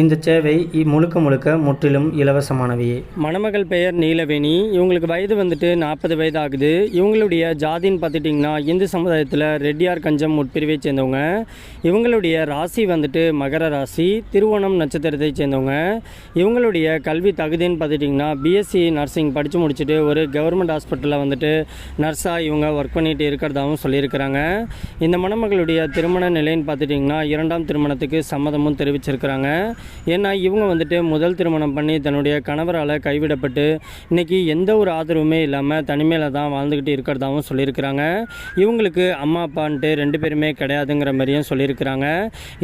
இந்த சேவை முழுக்க முழுக்க முற்றிலும் இலவசமானவையே மணமகள் பெயர் நீலவேணி. இவங்களுக்கு வயது வந்துட்டு நாற்பது வயது ஆகுது இவங்களுடைய ஜாதின்னு பார்த்துட்டிங்கன்னா இந்து சமுதாயத்தில் ரெட்டியார் கஞ்சம் உட்பிரிவை சேர்ந்தவங்க. இவங்களுடைய ராசி வந்துட்டு மகர ராசி திருவோணம் நட்சத்திரத்தை சேர்ந்தவங்க. இவங்களுடைய கல்வி தகுதின்னு பார்த்துட்டிங்கன்னா பிஎஸ்சி நர்சிங் படித்து முடிச்சுட்டு ஒரு கவர்மெண்ட் ஹாஸ்பிட்டலில் வந்துட்டு நர்ஸாக இவங்க ஒர்க் பண்ணிட்டு இருக்கிறதாகவும் சொல்லியிருக்கிறாங்க. இந்த மணமகளுடைய திருமண நிலைன்னு பார்த்துட்டிங்கன்னா இரண்டாம் திருமணத்துக்கு சம்மதமும் தெரிவிச்சிருக்கிறாங்க. ஏன்னா இவங்க வந்துட்டு முதல் திருமணம் பண்ணி தன்னுடைய கணவரால் கைவிடப்பட்டு இன்றைக்கி எந்த ஒரு ஆதரவுமே இல்லாமல் தனிமையில் தான் வாழ்ந்துக்கிட்டு இருக்கிறதாகவும் சொல்லியிருக்கிறாங்க. இவங்களுக்கு அம்மா அப்பான்ட்டு ரெண்டு பேருமே கிடையாதுங்கிற மாதிரியும் சொல்லியிருக்கிறாங்க.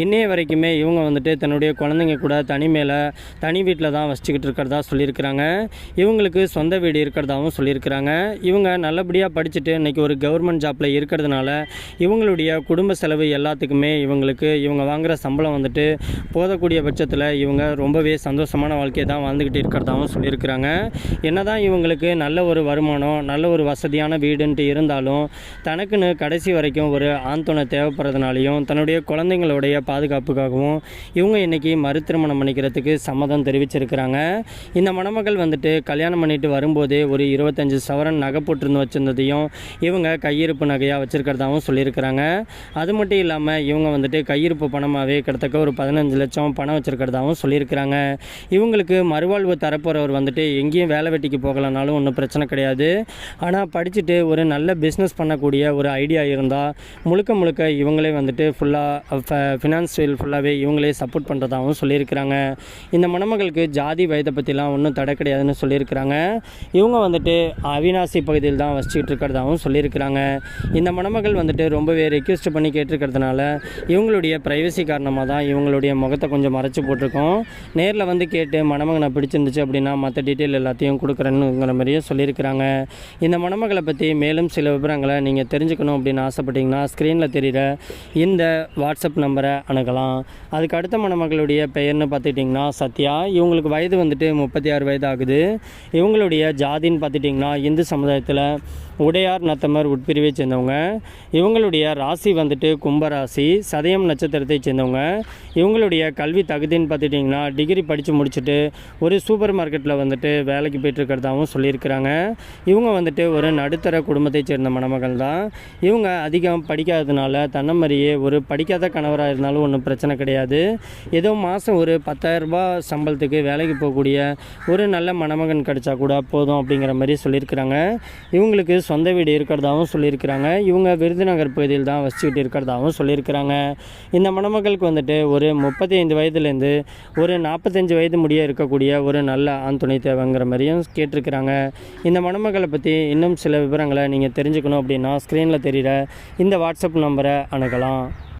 இன்னைய வரைக்குமே இவங்க வந்துட்டு தன்னுடைய குழந்தைங்க கூட தனிமையில் தனி வீட்டில் தான் வசிச்சுக்கிட்டு இருக்கிறதா சொல்லியிருக்கிறாங்க. இவங்களுக்கு சொந்த வீடு இருக்கிறதாகவும் சொல்லியிருக்கிறாங்க. இவங்க நல்லபடியாக படிச்சுட்டு இன்றைக்கி ஒரு கவர்மெண்ட் ஜாப்பில் இருக்கிறதுனால இவங்களுடைய குடும்ப செலவு எல்லாத்துக்குமே இவங்களுக்கு இவங்க வாங்குகிற சம்பளம் வந்துட்டு போதக்கூடிய பட்சத்தில் இவங்க ரொம்பவே சந்தோஷமான வாழ்க்கையை தான் வாழ்ந்துக்கிட்டு இருக்கிறதாகவும் சொல்லியிருக்கிறாங்க. என்னதான் இவங்களுக்கு நல்ல ஒரு வருமானம் நல்ல ஒரு வசதியான வீடுன்ட்டு இருந்தாலும் தனக்குன்னு கடைசி வரைக்கும் ஒரு ஆண் தேவைப்படுறதுனாலையும் தன்னுடைய குழந்தைங்களுடைய பாதுகாப்புக்காகவும் இவங்க இன்னைக்கு மறு திருமணம் பண்ணிக்கிறதுக்கு சம்மதம் தெரிவிச்சிருக்கிறாங்க. இந்த மணமகள் வந்துட்டு கல்யாணம் பண்ணிட்டு வரும்போதே ஒரு இருபத்தஞ்சு சவரன் நகை போட்டிருந்து வச்சிருந்ததையும் இவங்க கையிருப்பு நகையாக வச்சுருக்கிறதாகவும் சொல்லியிருக்கிறாங்க. அது மட்டும் இல்லாமல் இவங்க வந்துட்டு கையிருப்பு பணமாகவே கிட்டத்தக்க ஒரு பதினஞ்சு லட்சம் பணம் இருக்கிறதாகவும் சொல்லியிருக்கிறாங்க. இவங்களுக்கு மறுவாழ்வு தரப்போகிறவர் வந்துட்டு எங்கேயும் வேலை வெட்டிக்கு போகலனாலும் ஒன்றும் பிரச்சனை கிடையாது. ஆனால் படிச்சுட்டு ஒரு நல்ல பிஸ்னஸ் பண்ணக்கூடிய ஒரு ஐடியா இருந்தால் முழுக்க முழுக்க இவங்களே வந்துட்டு ஃபுல்லாக ஃபினான்ஷியல் ஃபுல்லாகவே இவங்களே சப்போர்ட் பண்ணுறதாகவும் சொல்லியிருக்கிறாங்க. இந்த மணமகளுக்கு ஜாதி வயதை பற்றிலாம் ஒன்றும் தடை கிடையாதுன்னு சொல்லியிருக்கிறாங்க. இவங்க வந்துட்டு அவினாசி பகுதியில் தான் வசிச்சுட்டு இருக்கிறதாகவும் சொல்லியிருக்கிறாங்க. இந்த மணமகள் வந்துட்டு ரொம்பவே ரெக்வெஸ்ட் பண்ணி கேட்டிருக்கிறதுனால இவங்களுடைய ப்ரைவசி காரணமாக தான் இவங்களுடைய முகத்தை கொஞ்சம் மறைச்சு போட்டிருக்கோம். நேரில் வந்து கேட்டு மணமகனை பிடிச்சிருந்துச்சு அப்படின்னா மற்ற டீட்டெயில் எல்லாத்தையும் கொடுக்குறேன்னுங்கிற மாதிரியே சொல்லியிருக்கிறாங்க. இந்த மணமகளை பற்றி மேலும் சில விவரங்களை நீங்கள் தெரிஞ்சுக்கணும் அப்படின்னு ஆசைப்பட்டீங்கன்னா ஸ்க்ரீனில் தெரிகிற இந்த வாட்ஸ்அப் நம்பரை அணுகலாம். அதுக்கு அடுத்த மணமகளுடைய பெயர்னு பார்த்துட்டிங்கன்னா சத்யா. இவங்களுக்கு வயது வந்துட்டு முப்பத்தி ஆறு வயது ஆகுது இவங்களுடைய ஜாதின்னு பார்த்துட்டிங்கன்னா இந்து சமுதாயத்தில் உடையார் நத்தமர் உட்பிரிவை சேர்ந்தவங்க. இவங்களுடைய ராசி வந்துட்டு கும்பராசி சதயம் நட்சத்திரத்தை சேர்ந்தவங்க. இவங்களுடைய கல்வி தகுதி தகுதின்னு பார்த்துட்டிங்கன்னா டிகிரி படித்து முடிச்சுட்டு ஒரு சூப்பர் மார்க்கெட்டில் வந்துட்டு வேலைக்கு போயிட்டுருக்கிறதாகவும் சொல்லியிருக்கிறாங்க. இவங்க வந்துட்டு ஒரு நடுத்தர குடும்பத்தை சேர்ந்த மணமகள் தான். இவங்க அதிகம் படிக்காததுனால தன்னை மாதிரியே ஒரு படிக்காத கணவராக இருந்தாலும் ஒன்றும் பிரச்சனை கிடையாது. ஏதோ மாதம் ஒரு பத்தாயிரரூபா சம்பளத்துக்கு வேலைக்கு போகக்கூடிய ஒரு நல்ல மணமகன் கிடைச்சா கூட போதும் அப்படிங்கிற மாதிரி சொல்லியிருக்கிறாங்க. இவங்களுக்கு சொந்த வீடு இருக்கிறதாகவும் சொல்லியிருக்கிறாங்க. இவங்க விருதுநகர் பகுதியில் தான் வசிச்சுக்கிட்டு இருக்கிறதாகவும் சொல்லியிருக்கிறாங்க. இந்த மணமகளுக்கு வந்துட்டு ஒரு முப்பத்தி ஐந்து வயதுலேருந்து வந்து ஒரு நாற்பத்தஞ்சு வயது முடிய இருக்கக்கூடிய ஒரு நல்ல ஆண் துணை தேவைங்கிற மாதிரியும் கேட்டிருக்கிறாங்க. இந்த மணமகளை பற்றி இன்னும் சில விவரங்களை நீங்கள் தெரிஞ்சுக்கணும் அப்படின்னா ஸ்க்ரீனில் தெரிகிற இந்த வாட்ஸ்அப் நம்பரை அணுகலாம்.